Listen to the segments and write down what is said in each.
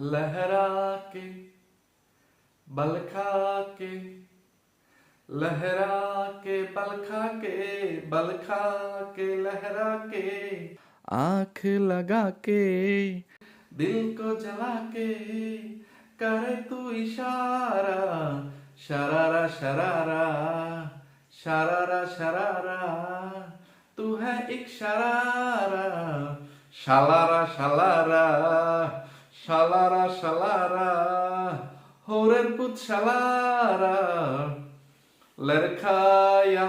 लहरा के बलखा के लहरा के बलखा के बलखा के लहरा के आँख लगा के दिल को जला के कर तू इशारा, शरारा शरारा शरारा शरारा, तू है एक शरारा, शलारा शलारा শালারা শালারা, হোরের পুত শালারা। লড়খায়া,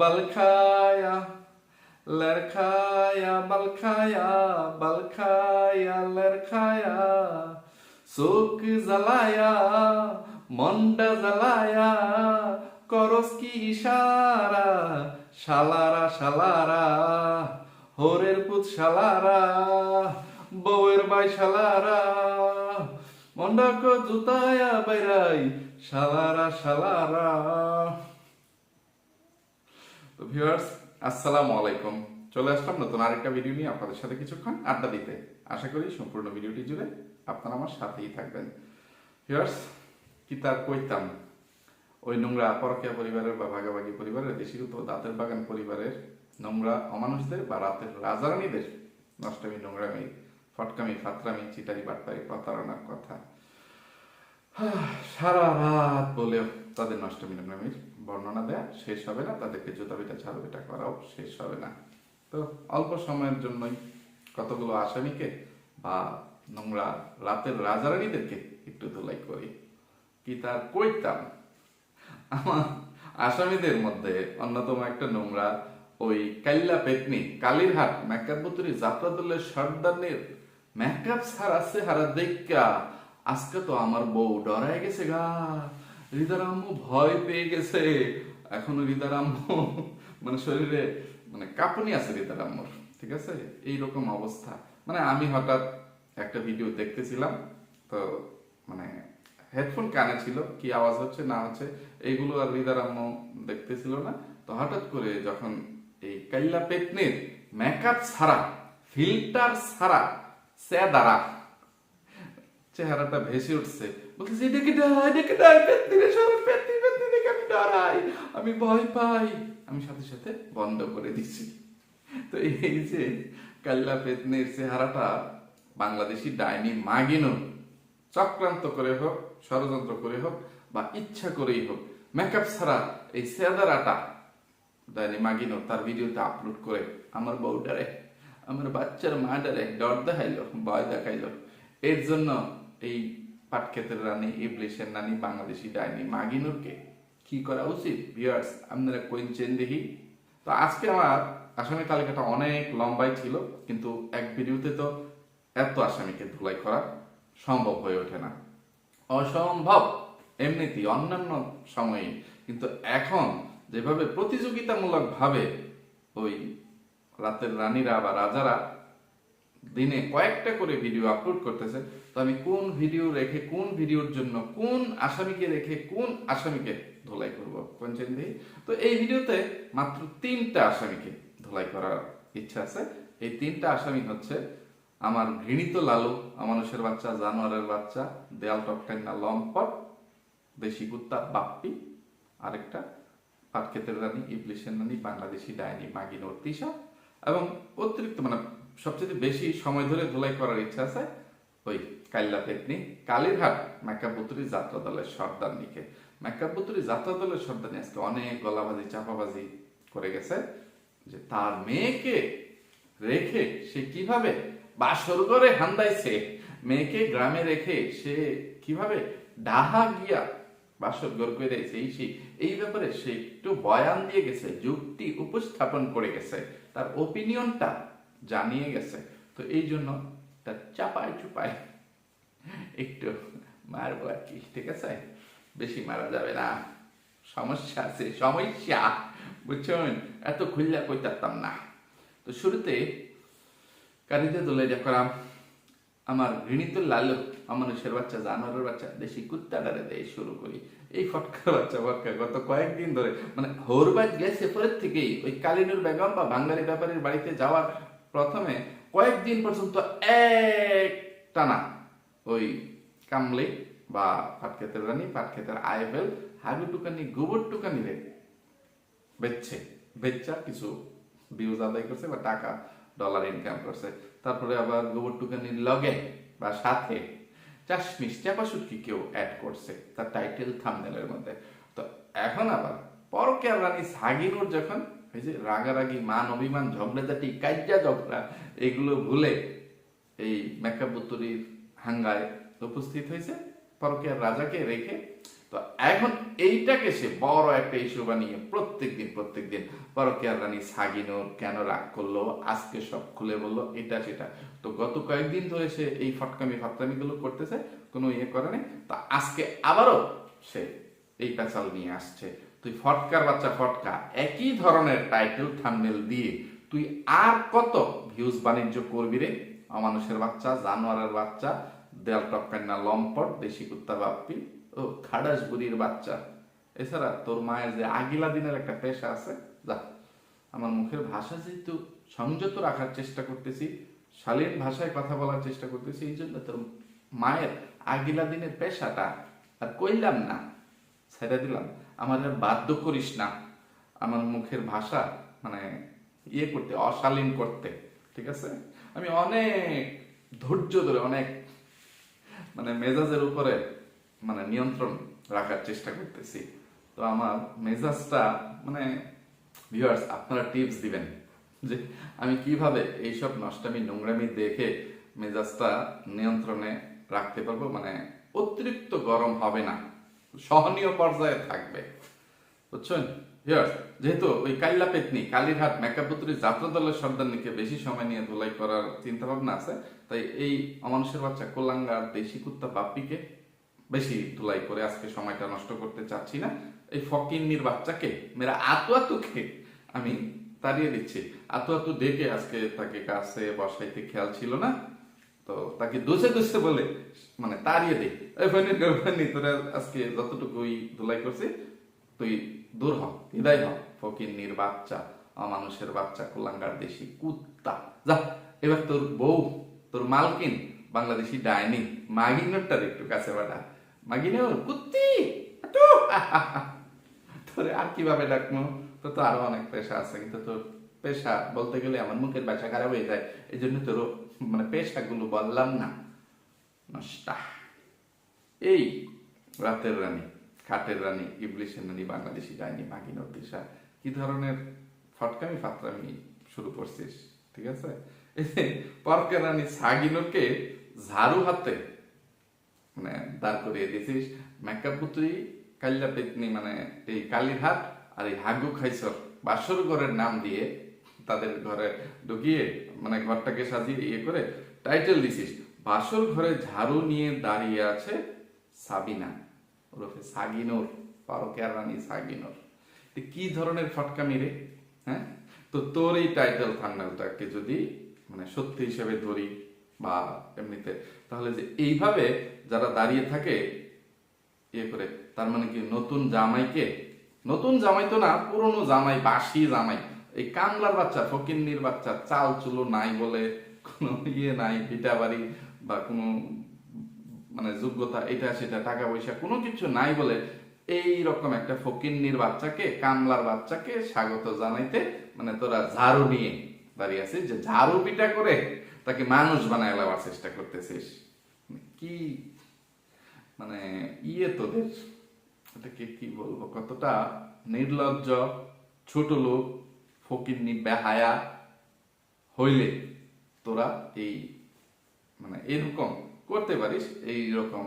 বলখায়া লড়খায়া, বলখায়া বলখায়া, লড়খায়া। শোক জ্বালায়া মন্ডা জ্বালায়া, করস কি ইশারা? শালারা শালারা, হোরের পুত শালারা। বউয়ের বাই শালারা মন্ডাক জুতায়া বাইরাই, শালারা শালারা। তো ভিউয়ার্স আসসালামু আলাইকুম। চলে আসলাম নতুন আরেকটা ভিডিও নিয়ে আপনাদের সাথে কিছুক্ষণ আড্ডা দিতে। আশা করি সম্পূর্ণ ভিডিওটি জুড়ে আপনারা আমার সাথেই থাকবেন। ভিউয়ার্স কি তার কইতাম? ওই নোংরা পরকিয়া পরিবারের বা ভাগাভাগি পরিবারের দেশিরূপ দাঁতের বাগান পরিবারের নোংরা অমানুষদের বা রাতের রাজারানীদের নষ্টমী নোংরামি ফটকামি, ফাতরামি চিটারি বাটপারি প্রতারণার কথা। সারা রাত বলেও তাদের নষ্টমী নোংরামির বর্ণনা দেয়া শেষ হবে না, তাদেরকে জুতা পিটা ঝাড়ু পিটা করাও শেষ হবে না। তো অল্প সময়ের জন্যই কতগুলো আসামিকে বা নোংরা রাতের রাজারানীদেরকে একটু ধুলাই করি। কি তার কইতাম? আমার আসামিদের মধ্যে অন্যতম একটা নোংরা ওই কাল্লা পেতনি, কালীরহাট যাত্রা দলের সর্দারনের মেকআপ সারাছে হারা দেখা। আজকে তো আমার বউ ডরায় গেছে গা। হৃদারাম্মু ভয় পেয়ে গেছে। এখনও হৃদারাম্মু মানে শরীরে মানে কাঁপুনি আছে হৃদারাম্মুর ঠিক আছে? এইরকম অবস্থা। মানে আমি হঠাৎ একটা ভিডিও দেখতেছিলাম, তো মানে হেডফোন কানে ছিল, কি আওয়াজ হচ্ছে, না হচ্ছে, এইগুলো আর হৃদার আম্মু দেখতেছিল না। তো হঠাৎ করে যখন এই কাইলা পেতনির মেকআপ ছাড়া ফিল্টার ছাড়া সেদারা চেহারাটা ভেসে উঠছে বলতেছে এটা কি ডাই এটা ডাই পেতনি রে সবাই পেতনি পেতনি দেখে আমি ডরাই আমি ভয় পাই আমি সাথে সাথে বন্ধ করে দিচ্ছি তো এই যে কাল্লা পেতনির চেহারাটা বাংলাদেশি ডাইনি মাগিনো চক্রান্ত করে হোক ষড়যন্ত্র করে হোক বা ইচ্ছা করেই হোক মেকআপ ছাড়া এই সেদারাটা ডাইনি মাগিনো তার ভিডিওতে আপলোড করে আমার বউ বউটারে আমার বাচ্চার মাটারে ডর দেখাইলো, ভয় দেখাইলো। এর জন্য এই পাটক্ষেতের রানী ইবলিশের রানী বাংলাদেশি ডাইনি মাগিনুরকে কি করা উচিত? ভিউয়ার্স আপনারা কোয়েঞ্চেন দেখি। তো আজকে আমার আসামি তালিকাটা অনেক লম্বাই ছিল, কিন্তু এক ভিডিওতে তো এত আসামিকে ধুলাই করা সম্ভব হয়ে ওঠে না। অসম্ভব। এমনিতেই অন্যান্য সময়ে, কিন্তু এখন যেভাবে প্রতিযোগিতামূলক ভাবে ওই রাতের রানীরা বা রাজারা দিনে কয়েকটা করে ভিডিও আপলোড করতেছে। তো আমি কোন ভিডিও রেখে, কোন ভিডিওর জন্য, কোন আসামিকে রেখে, কোন আসামিকে ধোলাই করব পঞ্চায়েত দিই তো এই ভিডিওতে মাত্র তিনটা আসামিকে ধোলাই করার ইচ্ছা আছে। এই তিনটা আসামি হচ্ছে আমার ঘৃণিত লালু অমানুষের বাচ্চা, জানোয়ারের বাচ্চা, দেয়াল টপটাই না লম্পট, দেশি কুত্তা, বাপ্পি, আরেকটা পাটক্ষেতের রানী, ইবলিশের রানী, বাংলাদেশি ডাইনি, মাগি নর্তিসা এবং অতিরিক্ত মানে সবচেয়ে বেশি সময় ধরে ধুলাই করার ইচ্ছা আছে ওই কাল্লা পেতনি, কালীরহাট মেকাপুতুরি যাত্রা দলের সর্দারনিকে। মেকাপুতুরি যাত্রা দলের সর্দারনি আজকে অনেক গলাবাজি, চাপাবাজি করে গেছে যে তার মেয়েকে রেখে সে কীভাবে বাসর করে হান্দাইছে? মেয়েকে গ্রামে রেখে সে কীভাবে ডাহা গিয়া বাসর ঘর করে এই সেই এই ব্যাপারে সে একটু বয়ান দিয়ে গেছে, যুক্তি উপস্থাপন করে গেছে। তার ওপিনিয়নটা জানিয়ে গেছে। তো এই জন্য তার চাপায় চুপায় একটু মারবো আর কি, ঠিক আছে? বেশি মারা যাবে না। সমস্যা আছে, সমস্যা, বুঝছেন? এত খুললা কইতাম না। তো শুরুতে কারিতে দোলে করাম, আমার ঘৃণিত লালু মানুষের বাচ্চা, জানোয়ারের বাচ্চা, দেশি কুত্তাটারে দেয় শুরু করি। এই ফটকার বাচ্চা, ফটকা। গত কয়েকদিন ধরে মানে হরবাজ গেছে পরের থেকেই। ওই কালিনুর বেগম বা বাঙালি ব্যাপারীর বাড়িতে যাওয়ার প্রথমে কয়েকদিন পর্যন্ত এক টানা ওই কামলে বা পাটক্ষেতের রানী পাটক্ষেতের আইবেল হাগু টুকানি গোবর টুকানি রে বেচছে। বেচা কিছু ভিউজ আদায় করছে বা টাকা ডলার ইনকাম করছে। তারপরে আবার গোবর টুকানির লগে বা সাথে চাশমিশ চাপা কি কেউ অ্যাড করছে, তার টাইটেল থামনেলের মধ্যে। তো এখন আবার পরকের রানী সাগিনুর যখন এই যে রাগারাগি, মান অভিমান, ঝগড়াঝাটি কাজ্যা ঝগড়া, এগুলো ভুলে এই মেকাবুতরির বুতুরির হাঙ্গায় উপস্থিত হয়েছে পরকের রাজাকে রেখে, তো এখন এইটাকে সে বড় একটা ইস্যু বানিয়ে প্রত্যেকদিন প্রত্যেকদিন পরকিয়ার রানী সাগিনোর কেন রাগ করল? আজকে সব খুলে বলল, এটা সেটা। তো গত কয়েকদিন ধরে সে এই ফটকামি ফাটকামি গুলো করতেছে, কোনো ইয়ে করে নাই। তো আজকে আবারও সে এই পেঁচাল নিয়ে আসছে। তুই ফটকার বাচ্চা ফটকা, একই ধরনের টাইটেল থাম্বনেল দিয়ে তুই আর কত ভিউজ বাণিজ্য করবি রে? অমানুষের বাচ্চা, জানোয়ারের বাচ্চা দেয়াল টপকান্না লম্পট, দেশি কুত্তা বাপ্পি ও খাডাস বুড়ির বাচ্চা। এছাড়া তোর মায়ের যে আগিলা দিনের একটা পেশা আছে, যা আমার মুখের ভাষা যেহেতু সংযত রাখার চেষ্টা করতেছি, শালীন ভাষায় কথা বলার চেষ্টা করতেছি, এই জন্য তোর মায়ের আগিলা দিনের পেশাটা আর কইলাম না, ছেড়ে দিলাম। আমার বাধ্য করিস না আমার মুখের ভাষা মানে ইয়ে করতে, অশালীন করতে, ঠিক আছে? আমি অনেক ধৈর্য ধরে, অনেক মানে মেজাজের উপরে মানে নিয়ন্ত্রণ রাখার চেষ্টা করতেছি। তো আমার মেজাজটা মানে ভিউয়ার্স আপনারা টিপস দিবেন যে আমি কীভাবে এইসব নষ্টামি, নোংরামি দেখে মেজাজটা নিয়ন্ত্রণে রাখতে পারব? মানে অতিরিক্ত গরম হবে না, সহনীয় পর্যায়ে থাকবে। বুঝছেন? ভিউয়ার্স যেহেতু ওই কাল্লা পেতনি কালীরহাট মেকাপুত্রী যাত্রা দলের সর্দারনিকে বেশি সময় নিয়ে ধুলাই করার চিন্তা ভাবনা আছে তাই এই অমানুষের বাচ্চা কোলাঙ্গার দেশি কুত্তা বাপ্পিকে বেশি ধুলাই করে আজকে সময়টা নষ্ট করতে চাচ্ছি না। এই ফকিন্নির বাচ্চাকে মেরা আতু আতুকে আমি তাড়িয়ে দিচ্ছি। আতু আতু ডেকে আজকে তাকে কাছে বসাইতে খেয়াল ছিল না। তো তাকে দুসে দুসে বলে মানে তাড়িয়ে দে। এই ফেনি ফেনি তোরা আজকে যতটুকুই ধুলাই করছি, তুই দূর হ, বিদায় হ। ফকিন্নির বাচ্চা, অমানুষের বাচ্চা কুলাঙ্গার দেশি কুত্তা। যা, এবার তোর বউ তোর মালকিন, বাংলাদেশি ডাইনি। মাগিনোরটার একটু কাছে বাড়া। মাগিনোর কুত্তি! তোরে আর কীভাবে ডাকবো তো তো আরও অনেক পেশা আছে, কিন্তু তোর পেশা বলতে গেলে আমার মুখের বাসা খারাপ হয়ে যায়। এই জন্য তোর মানে পেশাগুলো বললাম না। নষ্টা। এই, রাতের রানী, খাটের রানী, ইবলিশের রানী, বাংলাদেশি ডাইনি, মাগিনোর দিশা কি ধরনের ফটকামি ফাতরামি শুরু করছিস, ঠিক আছে? এই যে পরকের রানী সাগিনোরকে ঝাড়ু হাতে মানে দাঁড় করিয়ে দিয়েছিস। মেকআপ পুত্রী কাল্লা পেতনি মানে এই কালীরহাট আর এই হাগু খাইসর বাসর ঘরের নাম দিয়ে তাদের ঘরে ঢুকিয়ে মানে ঘরটাকে সাজিয়ে ইয়ে করে টাইটেল দিছিস। বাসর ঘরে ঝাড়ু নিয়ে দাঁড়িয়ে আছে সাবিনা, ওরফে সাগিনোর, পারকের রানী সাগিনোর। কি ধরনের ফটকামি রে হ্যাঁ? তো তোর এই টাইটেল থান্ডালটাকে যদি মানে সত্যি হিসেবে ধরি বা এমনিতে, তাহলে যে এইভাবে যারা দাঁড়িয়ে থাকে ইয়ে করে, তার মানে কি নতুন জামাইকে, নতুন জামাই তো না, পুরনো জামাই বাসি জামাই, এই কামলার বাচ্চা, ফকিন্নির বাচ্চা, চাল চুলো নাই বলে, কোনো ইয়ে নাই, ভিটা বাড়ি বা কোনো মানে যোগ্যতা এটা, সেটা, টাকা পয়সা কোনো কিছু নাই বলে এই রকম একটা ফকিন্নির বাচ্চাকে, কামলার বাচ্চাকে স্বাগত জানাইতে মানে তোরা ঝাড়ু নিয়ে দাঁড়িয়ে আছিস, যে ঝাড়ু পিটা করে তাকে মানুষ বানায় নেওয়ার চেষ্টা করতেছিস। কি মানে ইয়ে তোদের? এটাকে কি বলব? কতটা নির্লজ্জ, ছোট লোক, ফকিন্নি, বেহায়া হইলে তোরা এই মানে এরকম করতে পারিস এই রকম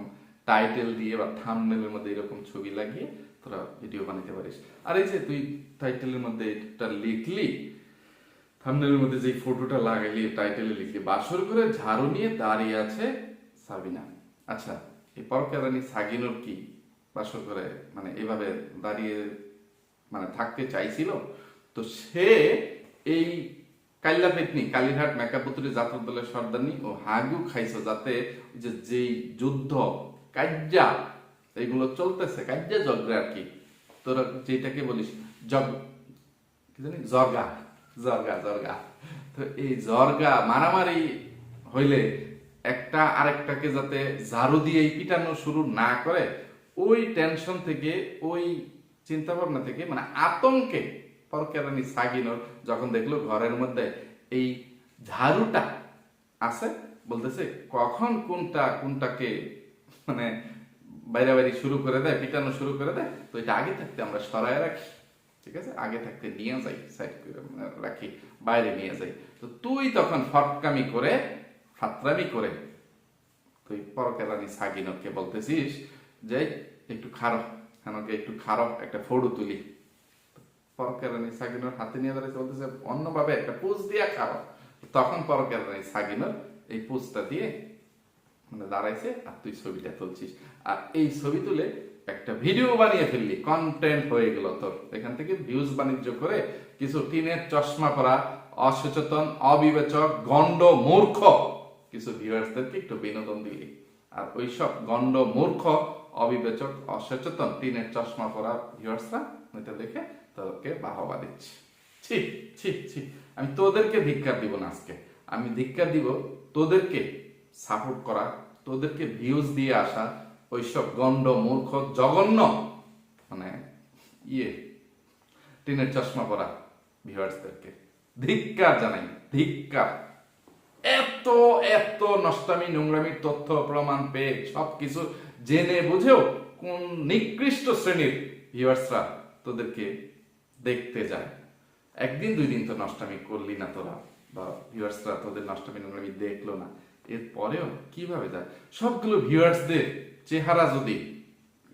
টাইটেল দিয়ে বা থামনেলের মধ্যে এরকম ছবি লাগিয়ে তোরা ভিডিও বানাতে পারিস। আর এই যে তুই টাইটেলের মধ্যে এটা লিখলি থামনেলের মধ্যে যে ফটোটা লাগাইলি টাইটেলে লিখলি বাসর করে ঝাড়ু নিয়ে দাঁড়িয়ে আছে সাবিনা। আচ্ছা এই পরকেরানি সাগিনুর কি বাসর করে মানে এভাবে দাঁড়িয়ে মানে থাকতে চাইছিল? তো সে এই কাল্লা পেতনি কালীঘাট মেকাপুতুরি জাতীয় দলের সর্দানি ও হাগু খাইছো যাতে যে যেই যুদ্ধ, কাজ্যা, এইগুলো চলতেছে, কাজ্যা যজ্ঞ আর কি। তোরা যেটাকে বলিস জগ কি জানি? জর্গা জর্গা জর্গা। তো এই জর্গা মারামারি হইলে একটা আরেকটাকে যাতে ঝাড়ু দিয়ে পিটানো শুরু না করে, ওই টেনশন থেকে, ওই চিন্তা ভাবনা থেকে মানে আতঙ্কে পরকেরানি সাগিনর যখন দেখল ঘরের মধ্যে এই ঝাড়ুটা আছে, বলতেছে, কখন কোনটা, কোনটাকে মানে বাইরে বাইরে শুরু করে দেয়, পিটানো শুরু করে দেয়, তো এটা আগে থাকতে আমরা সরায় রাখি। ঠিক আছে? আগে থাকতে নিয়ে যাই সাইড মানে রাখি, বাইরে নিয়ে যাই। তো তুই তখন ফটকামি করে, ফাত্রামি করে, তুই পরকেরানি সাগিনকে বলতেছিস যে, একটু খারাপ আমাকে একটু খারাপ একটা ফোড়ু তুলি। পরকেরানি সাগিনর হাতে নিয়ে দাঁড়িয়েছে বলতেছে, অন্যভাবে একটা পুষ দিয়া খারাপ তখন পরকেরানি সাগিনর এই পুষটা দিয়ে মানে দাঁড়াইছে, আর তুই ছবিটা তুলছিস। আর এই ছবি তুলে একটা ভিডিও বানিয়ে ফেললি কন্টেন্ট হয়ে গেল তোর। এখান থেকে ভিউজ বাণিজ্য করে কিছু টিনের চশমা পরা, অসচেতন, অবিবেচক গন্ড মূর্খ কিছু ভিউয়ার্সদেরকে একটু বিনোদন দিলি। আর ওইসব গন্ড মূর্খ, অবিবেচক, অসচেতন টিনের চশমা পরা ভিউয়ার্সরা এটা দেখে তোকে বাহবা দিচ্ছে। ছি ছি ছি, আমি তোদেরকে ধিক্কার দিব না আজকে। আমি ধিক্কার দিব তোদেরকে সাপোর্ট করা, তোদেরকে ভিউজ দিয়ে আসা ওইসব গন্ড মূর্খ জঘন্য মানে ইয়ে টিনের চশমা পরা ভিউয়ার্সদেরকে। ধিক্কার জানাই ধিক্কার এত এত নষ্টামি নোংরামি তথ্য, প্রমাণ পেয়ে সবকিছু জেনে বুঝেও কোন নিকৃষ্ট শ্রেণির ভিউয়ার্সরা তোদেরকে দেখতে যায়? একদিন দুই দিন তো নষ্টামি করলি না তোরা, বা ভিউয়ার্সরা তোদের নষ্টামি, নোংরামি দেখল না। এরপরেও কীভাবে যায়? সবগুলো ভিউয়ার্সদের চেহারা যদি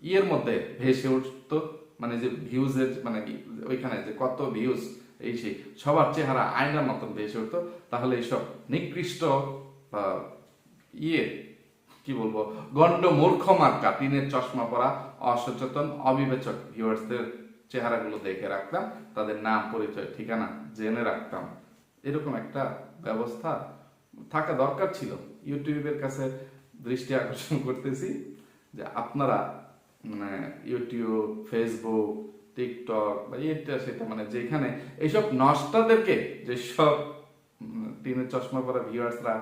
ইয়ের মধ্যে ভেসে উঠতো মানে যে ভিউজের মানে ওইখানে যে কত ভিউজ এই সেই সবার চেহারা আয়নার মতন ভেসে উঠতো, তাহলে এইসব নিকৃষ্ট, বা ইয়ে কি বলব গন্ড মূর্খ মার্কা, টিনের চশমা পরা, অসচেতন, অবিবেচক ভিউয়ার্সদের চেহারাগুলো দেখে রাখতাম, তাদের নাম, পরিচয়, ঠিকানা জেনে রাখতাম। এরকম একটা ব্যবস্থা থাকা দরকার ছিল। ইউটিউবের কাছে দৃষ্টি আকর্ষণ করতেছি। যে আপনারা মানে ইউটিউব ফেসবুক টিকটক বা এটা সেটা মানে যেখানে এইসব নষ্টাদেরকে যেসব টিনের চশমা পরা ভিউয়ার্সরা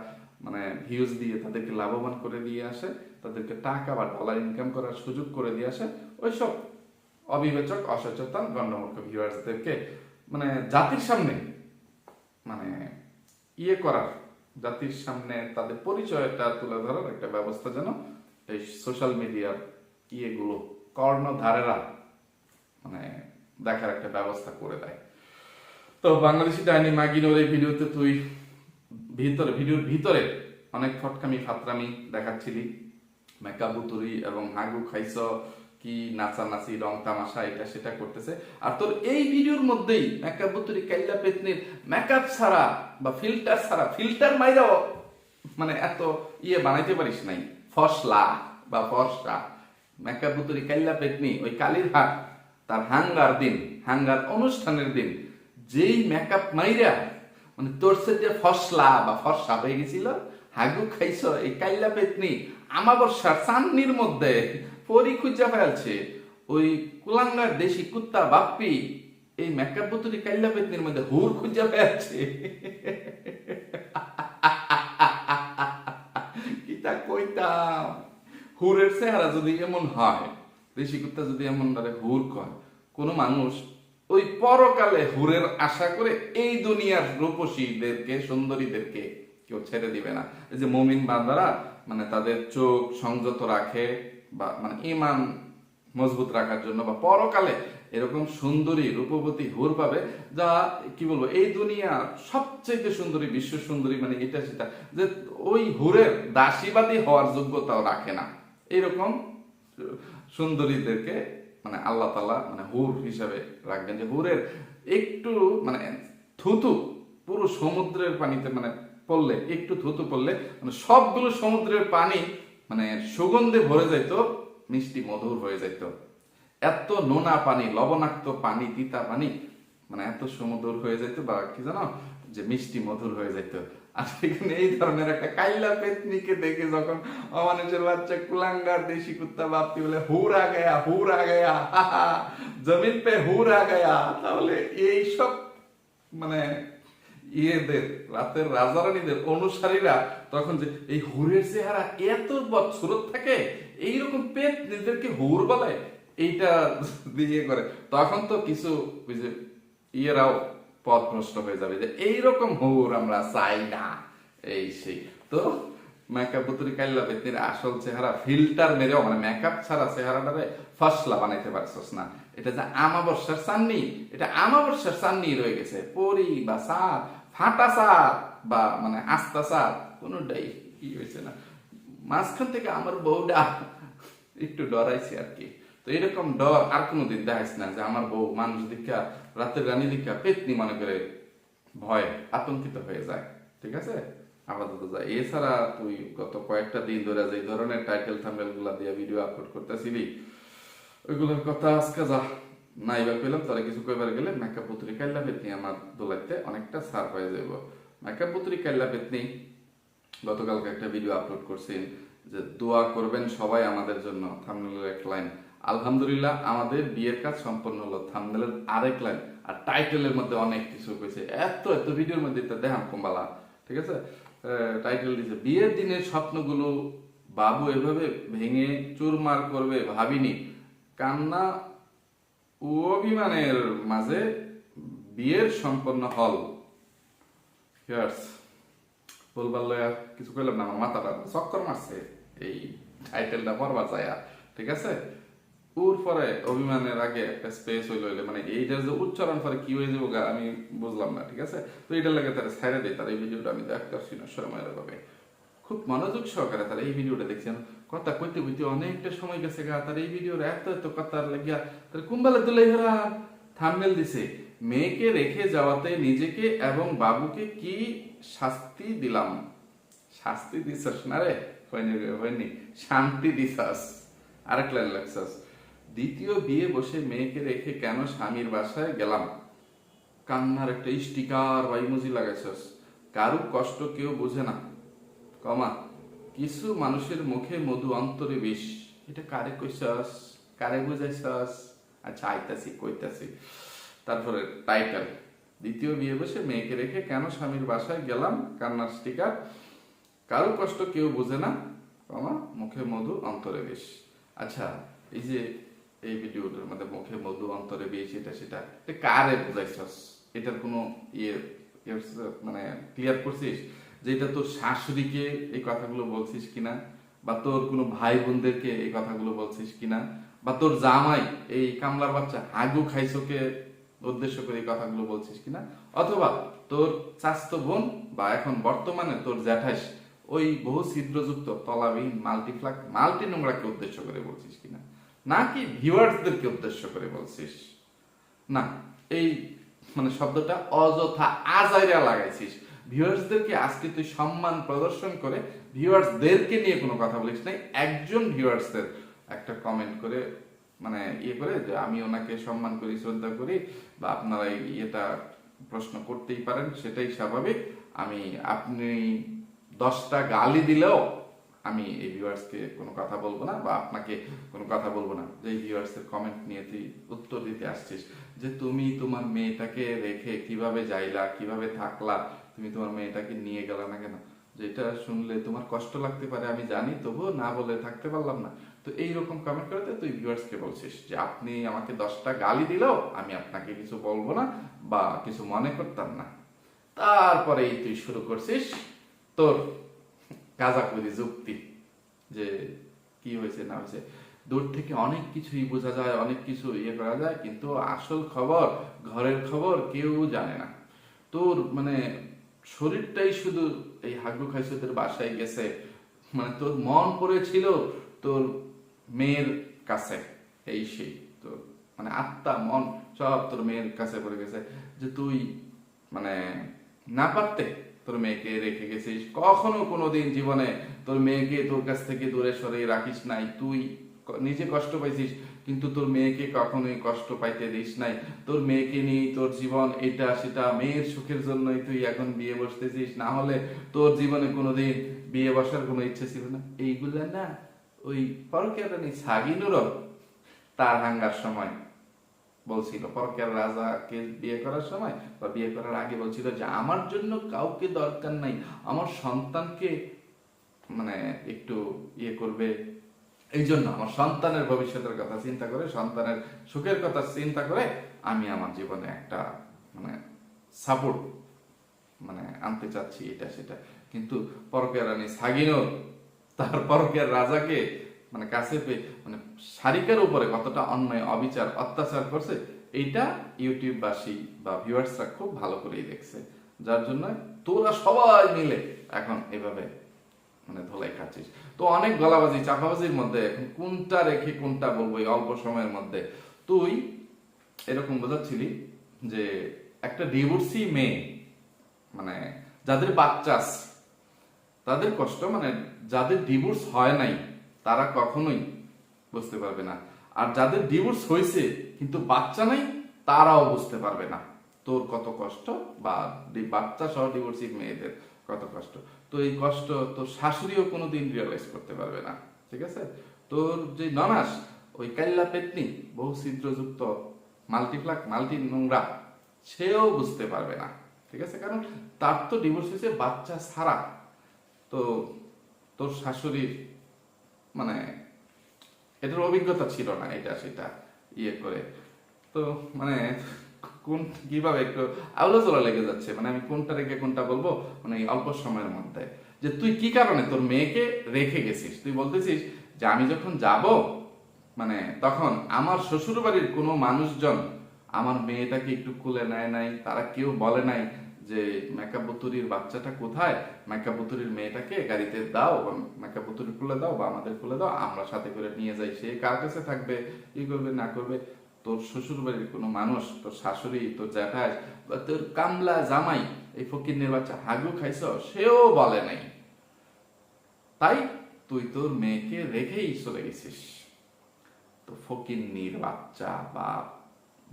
মানে ভিউজ দিয়ে তাদেরকে লাভবান করে দিয়ে আসে, তাদেরকে টাকা বা ডলার ইনকাম করার সুযোগ করে দিয়ে আসে, ওইসব অবিবেচক, অসচেতন গণ্ডমূর্খ ভিউয়ার্সদেরকে মানে জাতির সামনে মানে ইয়ে করার, জাতির সামনে তাদের পরিচয়টা তুলে ধরার একটা ব্যবস্থা যেন এই সোশ্যাল মিডিয়ার ইয়েগুলো কর্ণধারেরা মানে দেখার একটা ব্যবস্থা করে দেয়। তো বাংলাদেশি ডাইনি মাগিনোর এই ভিডিওতে তুই ভিতরে, ভিডিওর ভিতরে অনেক ফটকামি ফাতরামি দেখাচ্ছিলি। মেকাবুতুরি এবং হাগু খাইছ, কি নাচানাচি, রং তামাশা, এটা সেটা করতেছে। আর তোর এই ভিডিওর মধ্যেই মেকাবুতুরি কাইলা পেতনির মেকআপ ছাড়া বা ফিল্টার ছাড়া ফিল্টার মাইরাও মানে এত ইয়ে বানাইতে পারিস নাই। ফসলা বা ফসা মেকাবুতুরি কাইলা পেতনি, ওই কালীর হাট তার হাঙ্গার দিন, হাঙ্গার অনুষ্ঠানের দিন, যেই মেকআপ মাইরা মানে তোর সাথে ফসলা বা ফর্সা হয়ে গেছিল, হাগু খাইছ, এই কাইলা পেতনি, আমাবস্যার চান্নির মধ্যে পরি খুঁজা ফেলছে। ওই কুলাঙ্গার দেশি কুত্তা বাপ্পি, এই মেকআপ বুতুরি কাইলা পেতনির মধ্যে হুর খুঁজা ফেলছে কিতা কইতাম হুরের চেহারা যদি এমন হয় দেশি কুত্তা যদি এমন ধরে হুর কয়, কোন মানুষ ওই পরকালে হুরের আশা করে এই দুনিয়ার রূপসীদেরকে, সুন্দরীদেরকে কেউ ছেড়ে দিবে না। এই যে মমিন বান্দারা মানে তাদের চোখ সংযত রাখে বা মানে ইমান মজবুত রাখার জন্য, বা পরকালে এরকম সুন্দরী, রূপবতী হুর পাবে, যা, কি বলব, এই দুনিয়ার সবচেয়ে সুন্দরী, বিশ্ব সুন্দরী মানে এটা সেটা, যে ওই হুরের দাসীবাদী হওয়ার যোগ্যতাও রাখে না। এরকম সুন্দরীদেরকে মানে আল্লাহ তালা মানে হুর হিসাবে রাখবেন যে হুরের একটু মানে থুতু, পুরো সমুদ্রের পানিতে মানে পড়লে, একটু থুতু পড়লে মানে সবগুলো সমুদ্রের পানি মানে সুগন্ধে ভরে যাইত, মিষ্টি মধুর হয়ে যাইত। এত নোনা পানি, লবণাক্ত পানি, তিতা পানি মানে এত সুমধুর হয়ে যেত বা কি জানো যে মিষ্টি মধুর হয়ে যেত সেখানে এই ধরনের একটা কাইলা পেতনিকে দেখে যখন অমানুষের বাচ্চা কুলাঙ্গার দেশি কুত্তা বাপতি বলে, হুরা গয়া হুরা গয়া জমিন পে হুরা গয়া, তাহলে এই সব মানে ইয়েদের, রাতের রাজারানীদের অনুসারীরা তখন যে এই হুরের চেহারা এত বছর থাকে, এইরকম পেট নিজেদেরকে হুর বলে, এইটা দিয়ে করে। তখন তো কিছু ওই যে ইয়েরাও পথ নষ্ট হয়ে যাবে যে এইরকম হুর আমরা চাই না। এই সেই। তো মেকআপ বুতুরি কাইল্লা বেতনির আসল চেহারা ফিল্টার মেরেও মানে মেকআপ ছাড়া চেহারাটারে ফসলা বানাইতে পারছস না। এটা যে আমাবস্যার চাননি এটা আমাবস্যার চাননি রয়ে গেছে। পরি বা সার, ফাটা সার বা মানে আস্তা সার, কোনোটাই কি হয়েছে না। মাঝখান থেকে আমার বউটা একটু ডরাইছে আর কি। তো এরকম ডর আর কোনোদিন দেখাইস না যে আমার বউ মানুষ দীক্ষা রাতের রানী দীক্ষা পেতনি মনে করে ভয় আতঙ্কিত হয়ে যায়, ঠিক আছে? আপাতত যায়। এছাড়া তুই গত কয়েকটা দিন ধরে যে ধরনের টাইটেল থাম্বেলগুলা দিয়ে ভিডিও আপলোড করতেছিলি, ওইগুলোর কথা আজকে যা নাইবা পেলাম তারা কিছু কইবার গেলে মেকআপ পুত্রি কাইল্লা পেতনি আমার দোলাইতে অনেকটা সার হয়ে যাব। মেকআপ পুত্রি কাইল্লা পেতনি, গতকালকে একটা ভিডিও আপলোড করছেন যে দোয়া করবেন সবাই আমাদের জন্য থামনেলের এক লাইন আলহামদুলিল্লাহ, আমাদের বিয়ের কাজ সম্পন্ন হলো। থামনেলের আরেক লাইন আর টাইটেলের মধ্যে অনেক কিছু কইছে এত এত ভিডিওর মধ্যে এটা দেখাম, কম্বালা। ঠিক আছে? টাইটেল দিছে বিয়ের দিনের স্বপ্নগুলো বাবু এভাবে ভেঙে চুরমার করবে ভাবিনি। কান্না ও অভিমানের মাঝে বিয়ের সম্পন্ন হল। ইয়ার্স বলবার কিছু কইলাম না, আমার মাথাটা চক্কর মারছে এই টাইটেলটা পড়বার যায় ঠিক আছে? ওর পরে অভিমানের আগে একটা স্পেস হইল মানে এইটার যে উচ্চারণ পরে কি হয়ে যাব আমি বুঝলাম না, ঠিক আছে? তো এটার লাগে তারা ছাইড়ে দেয়, তার এই ভিডিওটা আমি দেখতে পারছি না সময়ের অভাবে। খুব মনোযোগ সহকারে তারা এই ভিডিওটা দেখছেন। কথা কইতে কইতে অনেকটা সময় গেছে গা, তার এই ভিডিওর এত এত কথা লাগিয়া তার কুম্বালে তুলে হেরা থামনেল দিছে, মেয়েকে রেখে যাওয়াতে নিজেকে এবং বাবুকে কি শাস্তি দিলাম? শাস্তি দিছস না রে, হয়নি হয়নি, শান্তি দিছাস। আরেক লাইন লাগছাস দ্বিতীয় বিয়ে বসে মেয়েকে রেখে কেন স্বামীর বাসায় গেলাম? কান্নার একটা স্টিকার বা ইমোজি লাগাইছস। কারও কষ্ট কেউ বোঝে না। কমা, কিছু মানুষের মুখে মধু অন্তরে বিষ। এটা কারে কইছস? কারে বুঝাইছস? আচ্ছা আইতাছি, কইতাছি। তারপরে টাইটেল দ্বিতীয় বিয়ে বসে মেয়েকে রেখে কেন স্বামীর বাসায় গেলাম? কান্নার স্টিকার। কারও কষ্ট কেউ বোঝে না। কমা, মুখে মধু অন্তরে বিষ। আচ্ছা এই যে এই ভিডিওটার মধ্যে মুখে মধু অন্তরে বিষ এটা সেটা। কারে বুঝাইছস এটার কোনো ইয়ে ইয়ে মানে ক্লিয়ার করছিস যে এটা তোর শাশুড়িকে এই কথাগুলো বলছিস কিনা? বা তোর কোনো ভাই বোনদেরকে এই কথাগুলো বলছিস কিনা? বা তোর জামাই, এই কামলার বাচ্চা, হাগু খাইছোকে উদ্দেশ্য করে এই কথাগুলো বলছিস কিনা? অথবা তোর চাস্তো বোন বা এখন বর্তমানে তোর জ্যাঠাইস ওই বহু ছিদ্রযুক্ত, তলাবিহীন, মাল্টিফ্লাক, মাল্টি নোংরাকে উদ্দেশ্য করে বলছিস কিনা? নাকি ভিউয়ার্সদেরকে উদ্দেশ্য করে বলছিস? না, এই মানে শব্দটা অযথা আজাইরা লাগাইছিস। ভিউয়ার্সদেরকে আজকে তুই সম্মান প্রদর্শন করে ভিউয়ার্সদেরকে নিয়ে কোনো কথা বলিস নাই, একজন ভিউয়ার্সদের একটা কমেন্ট করে মানে ইয়ে করে যে আমি ওনাকে সম্মান করি, শ্রদ্ধা করি বা আপনারা ইয়েটা প্রশ্ন করতেই পারেন, সেটাই স্বাভাবিক। আমি আপনি দশটা গালি দিলেও আমি এই ভিউয়ার্সকে কোনো কথা বলব না বা আপনাকে কোনো কথা বলব না। যে ভিউয়ার্সের কমেন্ট নিয়ে তুই উত্তর দিতে আসছিস যে তুমি তোমার মেয়েটাকে রেখে কীভাবে যাইলা, কীভাবে থাকলা, তুমি তোমার মেয়েটাকে নিয়ে গেলা না কেন? যেটা শুনলে তোমার কষ্ট লাগতে পারে, আমি জানি, তবুও না বলে থাকতে পারলাম না। তো এইরকম কমেন্ট করতে তুই ভিউয়ার্সকে বলছিস যে, আপনি আমাকে দশটা গালি দিলেও আমি আপনাকে কিছু বলব না বা কিছু মনে করতাম না। তারপরেই তুই শুরু করছিস তোর গাজাকুরি যুক্তি, যে কি হয়েছে, না হয়েছে। দূর থেকে অনেক কিছুই বোঝা যায়, অনেক কিছু ইয়ে করা যায়, কিন্তু আসল খবর, ঘরের খবর কেউ জানে না। তোর মানে শরীরটাই শুধু এই হাগু খাইসুদের বাসায় গেছে। মানে তোর মন পড়েছিল তোর মেয়ের কাছে, এই সেই তোর মানে আত্মা, মন, সব তোর মেয়ের কাছে পড়ে গেছে। যে তুই মানে না পারতে তোর মেয়েকে রেখে গেছিস? কখনো কোনোদিন জীবনে তোর মেয়েকে তোর কাছ থেকে দূরে সরে রাখিস নাই। তুই নিজে কষ্ট পাইছিস, কিন্তু তোর মেয়েকে কখনোই কষ্ট পাইতে দিস নাই। তোর মেয়েকে নিয়ে তোর জীবন এটা সেটা। মেয়ের সুখের জন্যই তুই এখন বিয়ে বসতেছিস। না হলে তোর জীবনে কোনোদিন বিয়ে বসার কোনো ইচ্ছে ছিল না। এইগুলা না, ওই পরকে সাগিনুর তার হাঙ্গার সময়। বলছিল পরকের রাজাকে বিয়ে করার সময় বা বিয়ে করার আগে বলছিল যে, আমার জন্য কাউকে দরকার নাই, আমার সন্তানকে মানে একটু ইয়ে করবে। এই জন্য আমার সন্তানের ভবিষ্যতের কথা চিন্তা করে, সন্তানের সুখের কথা চিন্তা করে আমি আমার জীবনে একটা মানে সাপোর্ট মানে আনতে চাচ্ছি, এটা সেটা। কিন্তু পরকের রানী সাগিনর তার পরকের রাজাকে মানে কাছে পেয়ে মানে শারিকার উপরে কতটা অন্যায়, অবিচার, অত্যাচার করছে, এইটা ইউটিউববাসী বা ভিউয়ার্সরা খুব ভালো করেই দেখছে। যার জন্য তোরা সবাই মিলে এখন এভাবে মানে ধোলাই খাচ্ছিস। তো অনেক গলাবাজি, চাপাবাজির মধ্যে এখন কোনটা রেখে কোনটা বলব এই অল্প সময়ের মধ্যে। তুই এরকম বোঝাচ্ছিলি যে একটা ডিভোর্সি মেয়ে মানে যাদের বাচ্চা তাদের কষ্ট মানে যাদের ডিভোর্স হয় নাই তারা কখনোই বুঝতে পারবে না। আর যাদের ডিভোর্স হয়েছে, কিন্তু বাচ্চা নাই, তারাও বুঝতে পারবে না। তোর কত কষ্ট? বা বাচ্চা সহ ডিভোর্সি মেয়েদের কত কষ্ট? তো এই কষ্ট তোর শাশুড়িও কোনোদিন রিয়েলাইজ করতে পারবে না। ঠিক আছে? তোর যে ননাস, ওই কাল্লা পেটনি বহু ছিদ্রযুক্ত, মাল্টিপ্লাক, মাল্টি নোংরা, সেও বুঝতে পারবে না। ঠিক আছে? কারণ তার তো ডিভোর্স হয়েছে বাচ্চা ছাড়া। তো তোর শাশুড়ির মানে এটার অভিজ্ঞতা ছিল না এটা, সেটা ইয়ে করে। তো মানে কোন, কীভাবে একটু আলোচনা লেগে যাচ্ছে মানে আমি কোনটা রেখে কোনটা বলব? মানে অল্প সময়ের মধ্যে। যে তুই কি কারণে তোর মেয়েকে রেখে গেছিস? তুই বলতেছিস যে আমি যখন যাব মানে তখন আমার শ্বশুর বাড়ির কোনো মানুষজন আমার মেয়েটাকে একটু কুলে নেয় নাই, তারা কেউ বলে নাই যে মেকাবুতুরির বাচ্চাটা কোথায় মেকাবুতুরির মেয়েটাকে গাড়িতে দাও বা মেকাবুতুরি খুলে দাও বা আমাদের খুলে দাও, আমরা সাথে করে নিয়ে যাই। সে কার কাছে থাকবে, কি করবে, না করবে? তোর শ্বশুর বাড়ির কোনো মানুষ, তোর শাশুড়ি, তোর জ্যাঠাই বা তোর কামলা জামাই, এই ফকির বাচ্চা হাগু খাইছ? সেও বলে নাই। তাই তুই তোর মেয়েকে রেখেই চলে গেছিস। তো ফকিন্নির বাচ্চা বা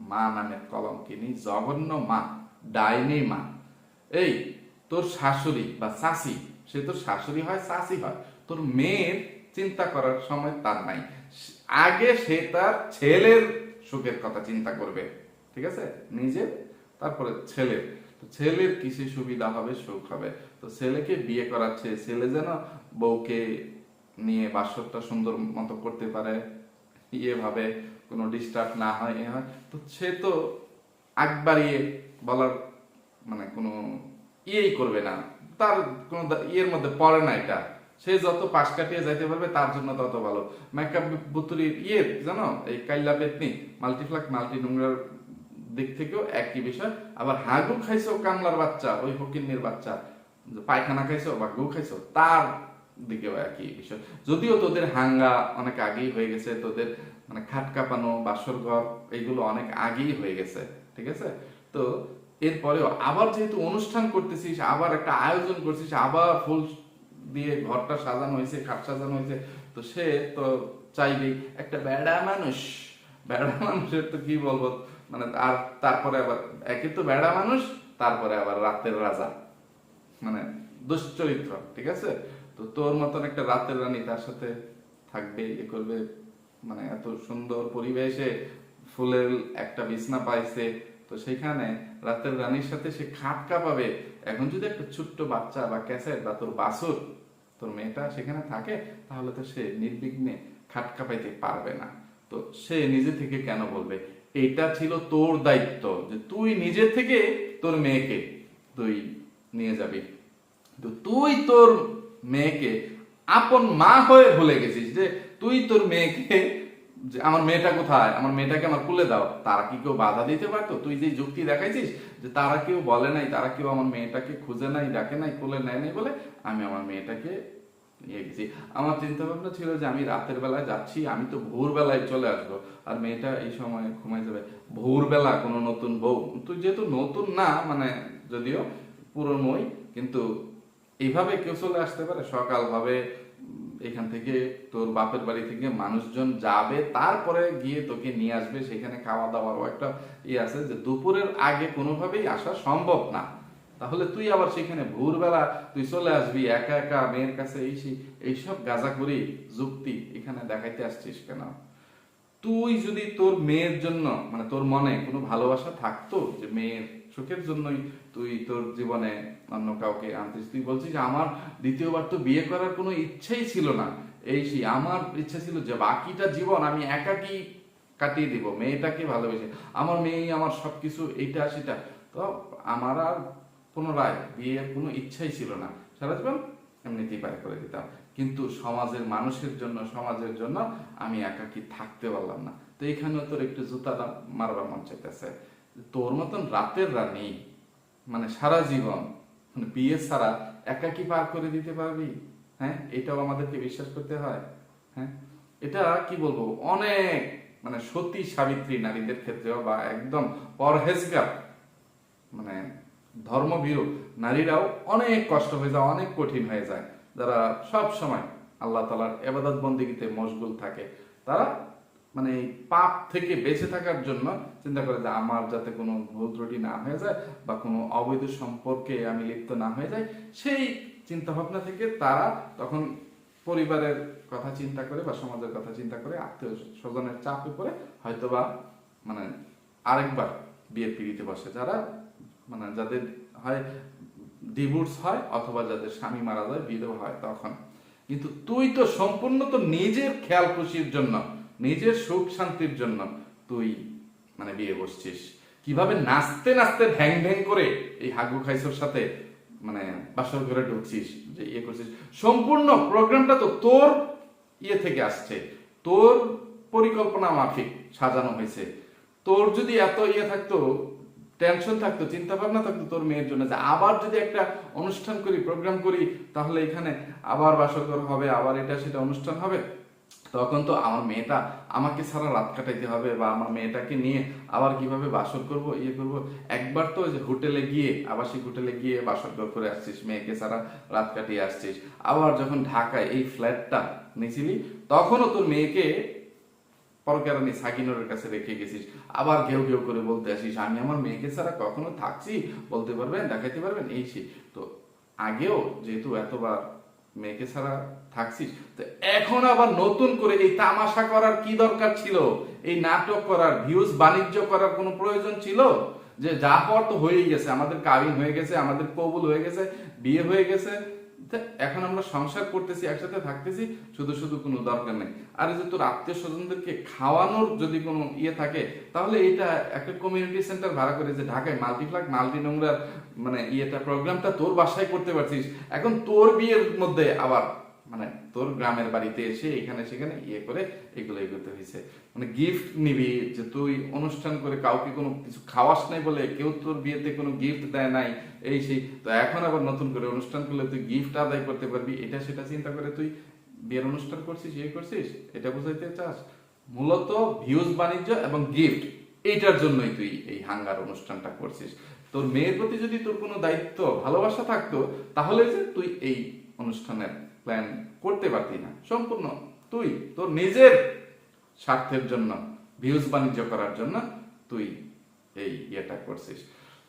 মা নামের কলঙ্কিনী, জঘন্য মা, ডাইনি মা। এই, তোর শাশুড়ি বা শাসি সে তোর শাশুড়ি হয় শাসি হয়। তোর মেয়ের চিন্তা করার সময় তার নাই। আগে সে তার ছেলের সুখের কথা চিন্তা করবে, ঠিক আছে? নিজের, তারপরে ছেলের। ছেলের কিসে সুবিধা হবে? সুখ হবে। তো ছেলেকে বিয়ে করাচ্ছে, ছেলে যেন বউকে নিয়ে বাসরটা সুন্দর মতো করতে পারে ইয়ে ভাবে, কোনো ডিস্টার্ব না হয়, এ হয়। তো সে তো আগ বাড়িয়ে বলার মানে কোনো ইয়েই করবে না। তার কোনো ইয়ের মধ্যে পড়ে না এটা। সে যত পাশ কাটিয়ে যাইতে পারবে, তার জন্য তত ভালো। মেকআপ বুতুরির ইয়ে জানো? এই কাইলা পেতনি মাল্টিফ্লাক মাল্টি নোংরার দিক থেকেও একই বিষয়। আবার হাগু খাইছো কামলার বাচ্চা, ওই ফকিন্নির বাচ্চা। পায়খানা খাইছো বা গু খাইছো, তার দিকেও একই বিষয়। যদিও তোদের হাঙ্গা অনেক আগেই হয়ে গেছে, তোদের মানে খাট কাঁপানো, বাসর ঘর এইগুলো অনেক আগেই হয়ে গেছে, ঠিক আছে? তো এরপরেও আবার যেহেতু অনুষ্ঠান করতেছিস, আবার একটা আয়োজন করছিস, আবার ফুল দিয়ে ঘরটা সাজানো হয়েছে, খাট সাজানো হয়েছে, তো সে তো চাইবেই। একটা বেড়া মানুষ, বেড়া মানুষের তো কি বলব মানে আর তারপরে আবার, একে তো বেড়া মানুষ, তারপরে আবার রাতের রাজা। মানে দুশ্চরিত্র, ঠিক আছে? তো তোর মতন একটা রাতের রানী তার সাথে থাকবে ইয়ে করবে মানে এত সুন্দর পরিবেশে ফুলের একটা বিছনা পাইছে তো সেখানে রাতের রানীর সাথে সে খাট কাঁপাবে এখন যদি একটা ছোট্ট বাচ্চা বা ক্যাসেট বা তোর বাসুর, তোর মেয়েটা সেখানে থাকে, তাহলে তো সে নির্বিঘ্নে খাট কাঁপাইতে পারবে না। তো সে নিজে থেকে কেন বলবে? এটা ছিল তোর দায়িত্ব যে তুই নিজে থেকে তোর মেয়েকে তুই নিয়ে যাবি। তো তুই তোর মেয়েকে আপন মা হয়ে ভুলে গেছিস যে তুই তোর মেয়েকে যে আমার মেয়েটা কোথায়? আমার মেয়েটাকে আমার কুলে দাও। তারা কি কেউ বাধা দিতে পারতো? তুই যে যুক্তি দেখাইছিস যে তারা কেউ বলে নাই তারা কেউ আমার মেয়েটাকে খুঁজে নাই ডাকে নাই কুলে নেয় নাই বলে আমি আমার মেয়েটাকে নিয়ে গেছি। আমার চিন্তা ভাবনা ছিল যে আমি রাতের বেলায় যাচ্ছি আমি তো ভোর বেলায় চলে আসব। আর মেয়েটা এই সময় ঘুমাই যাবে। ভোর বেলা কোনো নতুন বউ। তুই যেহেতু নতুন না মানে যদিও পুরনোই কিন্তু এইভাবে কেউ চলে আসতে পারে? সকাল উম, এখান থেকে তোর বাপের বাড়ি থেকে মানুষজন যাবে, তারপরে গিয়ে তোকে নিয়ে আসবে। সেখানে খাওয়া দাওয়ারও একটা ইয়ে আছে যে দুপুরের আগে কোনোভাবেই আসা সম্ভব না। তাহলে তুই আবার সেখানে ভোরবেলা তুই চলে আসবি, একা একা, মেয়ের কাছে এই সেই এইসব গাঁজা করি যুক্তি এখানে দেখাইতে আসছিস কেন? তুই যদি তোর মেয়ের জন্য মানে তোর মনে কোনো ভালোবাসা থাকতো যে মেয়ের সুখের জন্যই তুই তোর জীবনে অন্য কাউকে আনতিস। তুই বলছিস, আমার দ্বিতীয়বার তো বিয়ে করার কোনো ইচ্ছেই ছিল না। এই সেই আমার ইচ্ছা ছিল যে বাকিটা জীবন আমি একাকি কাটিয়ে দিব, মেয়েটাকে ভালোবেসে। আমার মেয়ে আমার সবকিছু, এইটা, সেটা। তো আমার আর পুনরায় বিয়ের কোনো ইচ্ছাই ছিল না। সারা জীবন এমনিতেই পার করে দিতাম। কিন্তু সমাজের মানুষের জন্য, সমাজের জন্য আমি একাকি থাকতে পারলাম না। তো এখানেও তোর একটু জুতাটা মারবার মন চাইতেছে। তোর মতন রাতের রানী মানে সারা জীবন মানে বিয়ে ছাড়া একাকি পার করে দিতে পারবি? হ্যাঁ এটাও আমাদেরকে বিশ্বাস করতে হয়। হ্যাঁ এটা কি বলব? অনেক মানে সতী সাবিত্রী নারীদের ক্ষেত্রেও বা একদম পরহেজগার মানে ধর্মভীরু নারীরাও অনেক কষ্ট হয়ে যায়, অনেক কঠিন হয়ে যায়। যারা সব সময় আল্লাহ তালার এবাদত বন্দিগিতে মশগুল থাকে, তারা মানে এই পাপ থেকে বেঁচে থাকার জন্য চিন্তা করে যে আমার যাতে কোনো ভুল ত্রুটি না হয়ে যায় বা কোনো অবৈধ সম্পর্কে আমি লিপ্ত না হয়ে যাই, সেই চিন্তা ভাবনা থেকে তারা তখন পরিবারের কথা চিন্তা করে বা সমাজের কথা চিন্তা করে, আত্মীয় স্বজনের চাপে পড়ে হয়তোবা মানে আরেকবার বিয়ের পিড়িতে বসে। যারা মানে যাদের হয় ডিভোর্স হয় অথবা যাদের স্বামী মারা যায়, বিধবা হয় তখন। কিন্তু তুই তো সম্পূর্ণ তো নিজের খেয়াল খুশির জন্য নিজের সুখ শান্তির জন্য তুই মানে বিয়ে বসছিস কীভাবে নাচতে নাচতে ঢ্যাং ঢ্যাং করে এই হাগু খাইসোর সাথে মানে বাসর ঘরে ঢুকছিস, যে ইয়ে করছিস। সম্পূর্ণ প্রোগ্রামটা তো তোর ইয়ে থেকে আসছে। তোর পরিকল্পনা মাফিক সাজানো হয়েছে। তোর যদি এত ইয়ে থাকতো টেনশন থাকতো চিন্তা ভাবনা থাকতো তোর মেয়ের জন্য যে আবার যদি একটা অনুষ্ঠান করি প্রোগ্রাম করি, তাহলে এখানে আবার বাসরঘর হবে, আবার এটা সেটা অনুষ্ঠান হবে। তখন তো আমার মেয়েটা আমাকে সারা রাত কাটাইতে হবে বা আমার মেয়েটাকে নিয়ে আবার কীভাবে বাসর করব ইয়ে করব। একবার তো যে হোটেলে গিয়ে, আবাসিক হোটেলে গিয়ে ঘর করে আসছিস, মেয়েকে সারা রাত কাটিয়ে আসছিস। আবার যখন ঢাকায় এই ফ্ল্যাটটা নিয়েছিলি তখনও তোর মেয়েকে পরকারানি সাকিনোরের কাছে রেখে গেছিস। আবার ঘেউ ঘেউ করে বলতে আসিস, আমি আমার মেয়েকে ছাড়া কখনো থাকছি, বলতে পারবেন, দেখাইতে পারবেন? এই সে তো আগেও যেহেতু এতবার মেয়েকে ছাড়া থাকছিস। তো এখন আবার নতুন করে এই তামাশা করার কি দরকার ছিল? এই নাটক করার ভিউজ বাণিজ্য করার কোনো প্রয়োজন ছিল? যে যা হওয়ার তো হয়েই গেছে। আমাদের কাবিন হয়ে গেছে, আমাদের কবুল হয়ে গেছে, বিয়ে হয়ে গেছে। এখন আমরা সংসার করতেছি, একসাথে থাকতেছি, শুধু শুধু কোনো দরকার নেই। আর যে তোর আত্মীয় স্বজনদেরকে খাওয়ানোর যদি কোনো ইয়ে থাকে, তাহলে এটা একটা কমিউনিটি সেন্টার ভাড়া করে যে ঢাকায় মাল্টিপ্লাক মাল্টি নোংরার মানে ইয়েটা প্রোগ্রামটা তোর বাসায় করতে পারছিস। এখন তোর বিয়ের মধ্যে আবার মানে তোর গ্রামের বাড়িতে এসে এখানে সেখানে ইয়ে করে এগুলো করতে হয়েছে। মানে গিফট নিবি যে তুই অনুষ্ঠান করে কাউকে কোনো কিছু খাওয়াস নাই বলে, কেউ তোর বিয়েতে কোনো গিফট দেয় নাই, এই সেই। তো এখন আবার নতুন করে অনুষ্ঠান করলে তুই গিফট আদায় করতে পারবি, এটা সেটা চিন্তা করে তুই বিয়ের অনুষ্ঠান করছিস ইয়ে করছিস, এটা বুঝাইতে চাস? মূলত ভিউজ বাণিজ্য এবং গিফট এইটার জন্যই তুই এই হাঙ্গার অনুষ্ঠানটা করছিস। তোর মেয়ের প্রতি যদি তোর কোনো দায়িত্ব, ভালোবাসা থাকতো, তাহলে যে তুই এই অনুষ্ঠানের প্ল্যান করতে পারতি না। সম্পূর্ণ তুই, তোর নিজের স্বার্থের জন্য ভিউজ বাণিজ্য করার জন্য তুই এই ইয়েটা করছিস।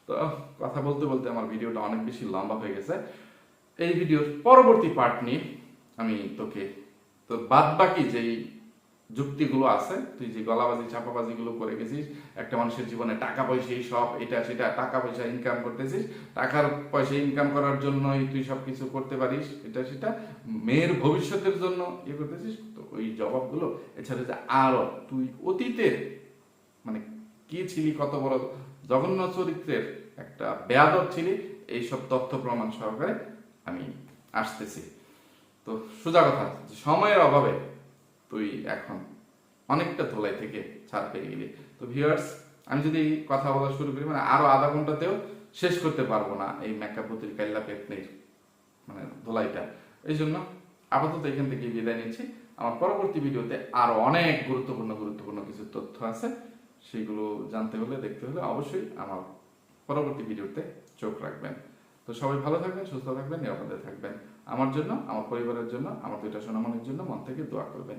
তো, কথা বলতে বলতে আমার ভিডিওটা অনেক বেশি লম্বা হয়ে গেছে। এই ভিডিওর পরবর্তী পার্ট নিয়ে আমি তোকে, তোর বাদ বাকি যেই যুক্তিগুলো আছে, তুই যে গলাবাজি চাপাবাজি গুলো করে গেছিস, একটা মানুষের জীবনে টাকা পয়সা সব, এটা, সেটা, টাকা পয়সা ইনকাম করতেছিস, টাকার পয়সা ইনকাম করার জন্যই তুই সব কিছু করতে পারিস, এটা, সেটা, মেয়ের ভবিষ্যতের জন্য ইয়ে করতেছিস, তো ওই জবাবগুলো এছাড়া যে আরও তুই অতীতে মানে কি ছিলি, কত বড় জঘন্য চরিত্রের একটা বেয়াদব ছিলি, এইসব তথ্য প্রমাণ সহকারে আমি আসতেছি। তো সোজা কথা সময়ের অভাবে তুই এখন অনেকটা ধোলাই থেকে ছাড় পেয়ে গেলি। তো ভিউয়ার্স আমি যদি কথা বলা শুরু করি মানে আরও আধা ঘন্টাতেও শেষ করতে পারব না এই মেকাপুতির কাল্লা পেতনির মানে ধোলাইটা। এই জন্য আপাতত এখান থেকে বিদায় নিচ্ছি। আমার পরবর্তী ভিডিওতে আরও অনেক গুরুত্বপূর্ণ গুরুত্বপূর্ণ কিছু তথ্য আছে, সেগুলো জানতে হলে, দেখতে হলে অবশ্যই আমার পরবর্তী ভিডিওতে চোখ রাখবেন। তো সবাই ভালো থাকবেন, সুস্থ থাকবেন, নিরাপদে থাকবেন। আমার জন্য, আমার পরিবারের জন্য, আমার দুইটা সোনামণির জন্য মন থেকে দোয়া করবেন।